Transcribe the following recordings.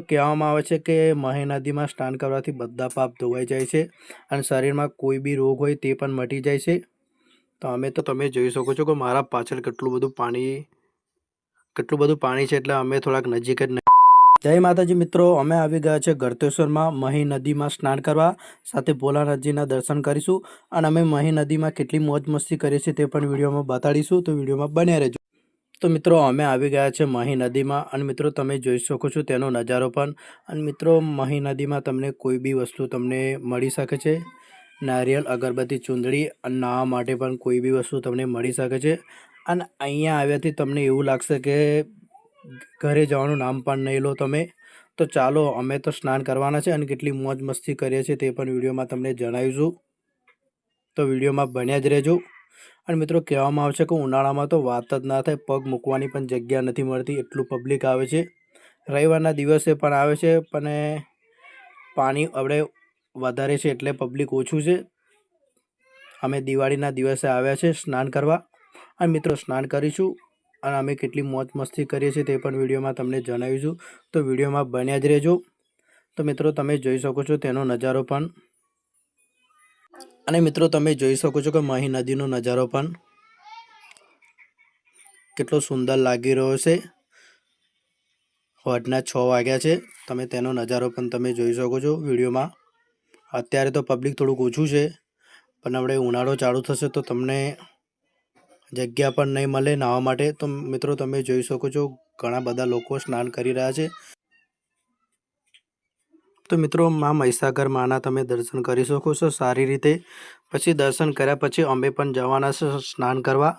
કહેવામાં આવે છે કે મહી નદીમાં સ્નાન કરવાથી બધા પાપ ધોવાઈ જાય છે અને શરીરમાં કોઈ બી રોગ હોય તે પણ મટી જાય છે. તો અમે તો, તમે જોઈ શકો છો કે મારા પાછળ કેટલું બધું પાણી, કેટલું બધું પાણી છે એટલે અમે થોડાક નજીક જ નહીં જય માતાજી મિત્રો, અમે આવી ગયા છે ગળતેશ્વરમાં મહી નદીમાં સ્નાન કરવા. સાથે ભોલાનાથજીના દર્શન કરીશું અને અમે મહી નદીમાં કેટલી મોજ મસ્તી કરીએ છીએ તે પણ વિડીયોમાં બતાડીશું. તો વિડીયોમાં બન્યા રહેજો. તો મિત્રો, અમે આવી ગયા છે મહી નદીમાં. અને મિત્રો, તમે જોઈ શકો છો તેનો નજારો પણ. અને મિત્રો, મહી નદીમાં તમને કોઈ બી વસ્તુ તમને મળી શકે છે. નારિયેલ, અગરબત્તી, ચૂંદડી, અને નાહવા માટે પણ કોઈ બી વસ્તુ તમને મળી શકે છે. અને અહીંયા આવ્યાથી તમને એવું લાગશે કે ઘરે જવાનું નામ પણ નહીં લો તમે. તો ચાલો, અમે તો સ્નાન કરવાના છે અને કેટલી મોજ મસ્તી કરીએ છીએ તે પણ વિડીયોમાં તમને જણાવીશું. તો વિડીયોમાં બન્યા જ રહેજો. અને મિત્રો કહેવામાં આવશે કે ઉનાળામાં તો વાત જ ના થાય, પગ મૂકવાની પણ જગ્યા નથી મળતી, એટલું પબ્લિક આવે છે. રવિવારના દિવસે પણ આવે છે, પણ પાણી આપણે વધારે છે એટલે પબ્લિક ઓછું છે. અમે દિવાળીના દિવસે આવ્યા છે સ્નાન કરવા, અને મિત્રો સ્નાન કરીશું, અને અમે કેટલી મોજ મસ્તી કરીએ છીએ તે પણ વિડીયોમાં તમને જણાવીશું. તો વિડીયોમાં બન્યા જ રહેજો. તો મિત્રો તમે જોઈ શકો છો તેનો નજારો પણ. અને મિત્રો, તમે જોઈ શકો છો કે મહી નદીનો નજારો પણ કેટલો સુંદર લાગી રહ્યો છે. હોટના છ વાગ્યા છે. તમે તેનો નજારો પણ તમે જોઈ શકો છો વિડીયોમાં. અત્યારે તો પબ્લિક થોડુંક ઓછું છે, પણ આપણે ઉનાળો ચાલુ થશે તો તમને જગ્યા પણ નહીં મળે નાહવા માટે. તો મિત્રો, તમે જોઈ શકો છો ઘણા બધા લોકો સ્નાન કરી રહ્યા છે. તો મિત્રો, મા મહીસાગર માના તમે દર્શન કરી શકો છો સારી રીતે. પછી દર્શન કર્યા પછી અમે પણ જવાના છે સ્નાન કરવા.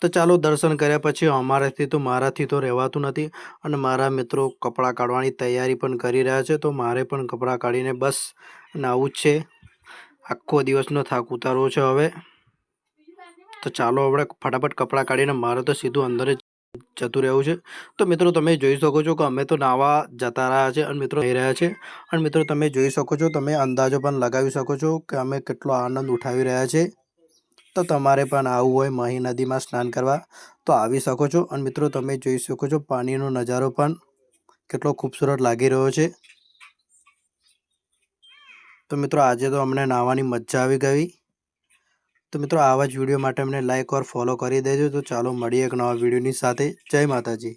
તો ચાલો દર્શન કર્યા પછી અમારાથી તો મારાથી તો રહેવાતું નથી અને મારા મિત્રો કપડાં કાઢવાની તૈયારી પણ કરી રહ્યા છે તો મારે પણ કપડાં કાઢીને બસ નાવું જ છે. આખો દિવસનો થાક ઉતારવો છે હવે. તો ચાલો આપણે ફટાફટ કપડાં કાઢીને મારે તો સીધું અંદર જ જતું રહેવું છે. તો મિત્રો તમે જોઈ શકો છો કે અમે તો નાવા જતા રહ્યા છે અને મિત્રો થઈ રહ્યા છે. અને મિત્રો તમે જોઈ શકો છો, તમે અંદાજો પણ લગાવી શકો છો કે અમે કેટલો આનંદ ઉઠાવી રહ્યા છે. તો તમારે પણ આવવું હોય મહી નદીમાં સ્નાન કરવા, તો આવી શકો છો. અને મિત્રો તમે જોઈ શકો છો પાણીનો નજારો પણ કેટલો ખૂબસૂરત લાગી રહ્યો છે. તો મિત્રો આજે તો અમને નાહવાની મજા આવી ગઈ. તો મિત્રો, આવા જ વીડિયો માટે અમને લાઈક ઓર ફોલો કરી દેજો. તો ચાલો, મળીએ એક નવા વિડીયોની સાથે. જય માતાજી.